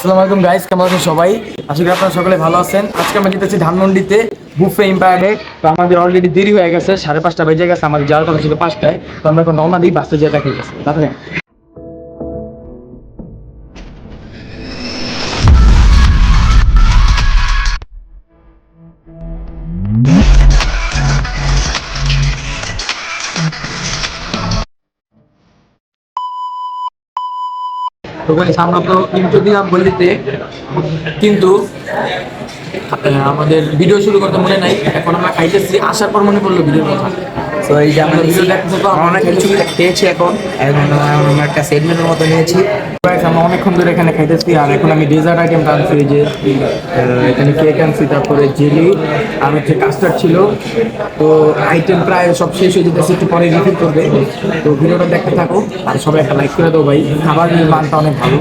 আসসালামু আলাইকুম গাইস কেমন আছেন সবাই? আশা করি আপনারা সকলে ভালো আছেন। আজকে আমরা যেতেছি ধানমন্ডিতে বুফে এম্পায়ারে তো আমাদের অলরেডি দেরি হয়ে গেছে, সাড়ে পাঁচটা বেজে গেছে, আমাদের যাওয়ার কথা ছিল পাঁচটায়। তো আমরা এখন রওনা দিই বাসে যেয়ে দেখা গেছে তো গাইস আমরা তো কিন্তু আমাদের ভিডিও শুরু করতে মনে নাই এখন আমরা খাইতেছি আসার পর মনে পড়ল ভিডিওর কথা। তো এই যে আমরা ভিডিও দেখতে তো? আমরা অনেক কিছু খেয়েছি এখন এখন আমরা একটা সেগমেন্টের মতো নিয়েছি। Guys, আমরা অনেকক্ষণ ধরে এখানে খাইতেছি আর এখন আমি ডেজার্ট আইটেম আনছি যে এখানে কেক আনছি তারপরে জেলি আর হচ্ছে কাস্টার্ড ছিল। তো আইটেম প্রায় সব শেষ হয়ে যেতেছে একটু পরে রিফিল করবে। তো ভিডিওটা দেখতে থাকো আর সবাই একটা লাইক করে দেবো ভাই। খাবার মানটা অনেক ভালো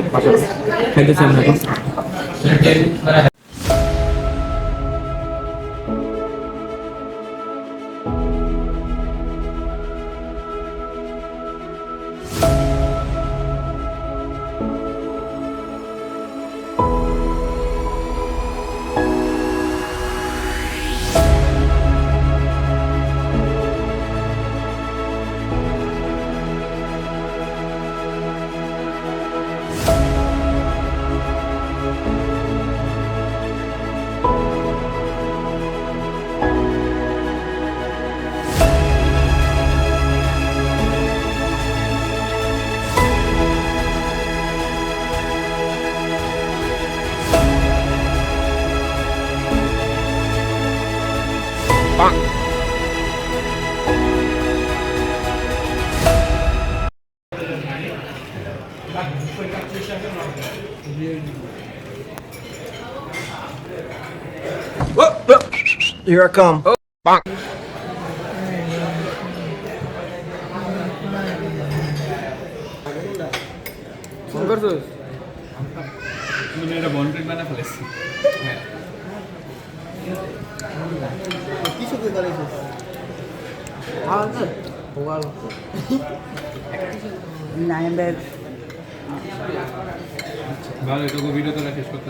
খাইতেছি আমরা এখন। Here I come. ফোন করছিস মানে এটা বন্ডেড বানা ফেলেছি ভালো এটুকু ভিডিও তোরা শেষ করতে।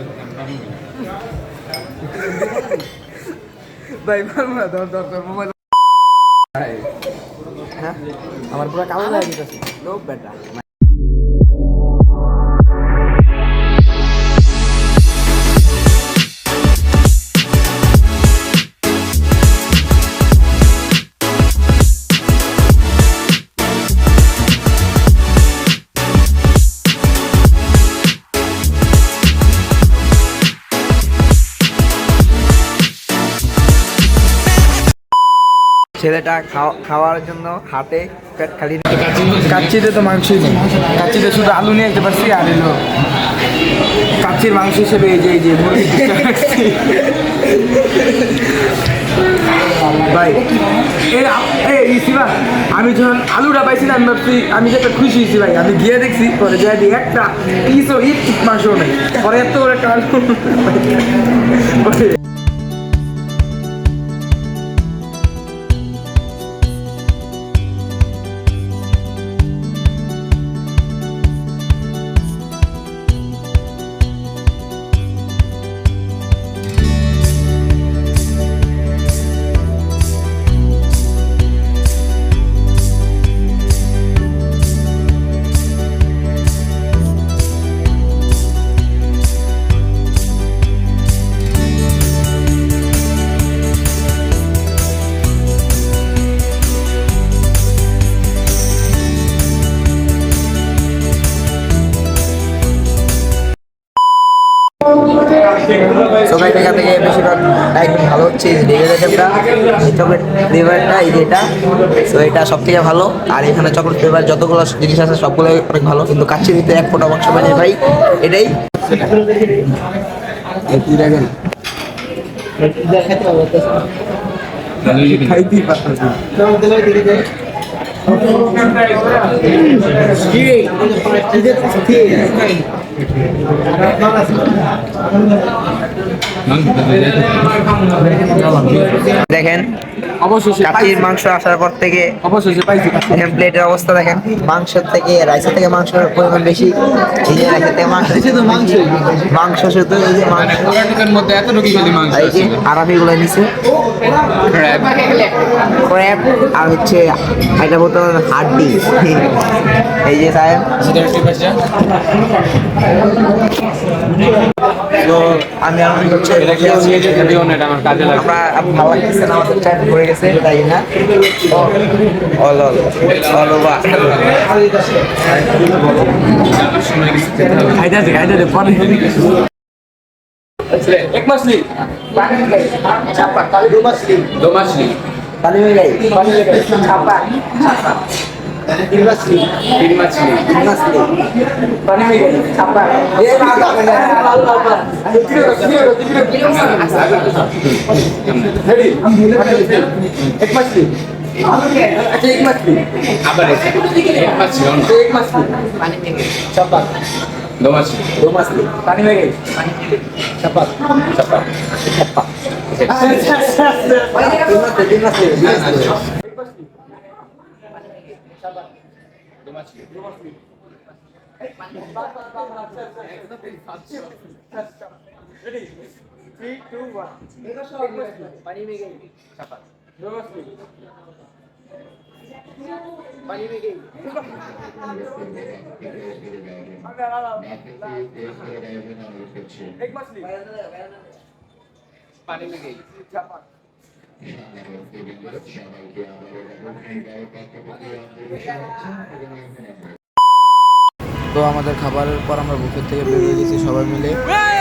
ভাই পারব না ধর ধর ধর মোবাইল হ্যাঁ? আমার পুরো কালো লাগে লোক বেটা। ছেলেটা খাওয়া- খাওয়ার জন্য হাতে পেট খালি কাচ্চিতে তো মাংসই নেই। কাচ্চিতে শুধু আলু নিয়ে যেতে পারছি আর এলো কাচ্চির মাংস হিসেবে এই যে এই যে আমি যখন আলুটা পাইছি না আমি ভাবছি আমি যেটা খুশি হয়েছি ভাই। আমি গিয়ে দেখছি, পরে দিই একটা পিসও ইট মাংস নেই। পরে এত একটা আলু। সবাই এখান থেকে বেশিরভাগ আইটেম ভালো হচ্ছে যে আইটেমটা এই চকলেট ফ্লেভারটা এই তো এটা সব থেকে ভালো। আর এখানে চকলেট ফ্লেভার যতগুলো জিনিস আছে সবগুলো অনেক ভালো। কিন্তু কাচ্চি দিতে এক ফোটা মাংস পাইনি ভাই, এটাই। খাইতেই পারতাম। দেখেন অবশেষে কাচির মাংস আসার পর থেকে অবশেষে পাইছি দেখেন প্লেটের অবস্থা দেখেন। মাংস থেকে রাইসের থেকে মাংসের পরিমাণ বেশি। এই যে রাইসের থেকে মাংস মাংস। মাংস শুধু এই যে মানে মাংস খালি মাংস এই যে আরামি গুলো Crab। আর হচ্ছে এটা বলতে পারেন হাড্ডি। এই যে সাহেব। তো আমি হচ্ছে আমার আমরা ভালো লাগতেছে না আমাদের টাইম পড়ে গেছে তাই না? All all all over. পরে। হয়ে গেছে ছাপা ছাপা আবার এক এক মাছলি অন্য দো মাছলি পানি গেছে চাপা দো মাছলি পানি में गई তো আমাদের খাবারের পর আমরা বুফের থেকে বের হয়ে গেছি সবাই মিলে।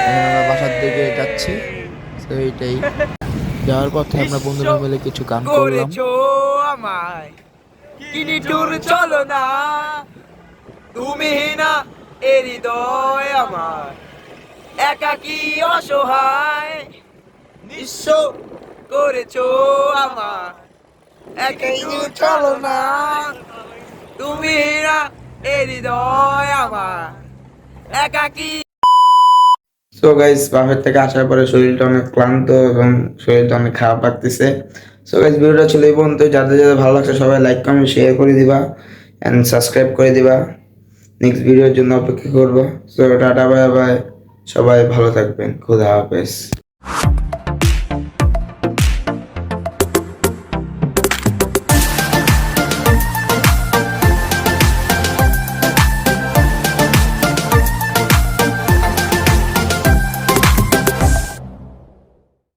আমরা বাসার দিকে যাচ্ছি। তো এইটাই যাওয়ার পথে আমরা বন্ধুরা মিলে কিছু গান করলাম। আমায়। কিনি টুর চলো না। তুমি না এ হৃদয় আমার। একাকি অসহায়? নিঃস্ব করেছ আমার। চলো না তুমি হৃদয় আমার। একাকি। সো বাফের থেকে আসার পরে শরীরটা অনেক ক্লান্ত এবং শরীরটা অনেক খারাপ লাগতেছে। সো ভিডিওটা ছিল এই পর্যন্ত। যাদের যাদের ভালো লাগছে সবাই লাইক কমেন্ট শেয়ার করে দিবা এন্ড সাবস্ক্রাইব করে দিবা। নেক্সট ভিডিওর জন্য অপেক্ষা করব। সো টাটা বাই বাই সবাই ভালো থাকবেন। খুদা হাফেজ।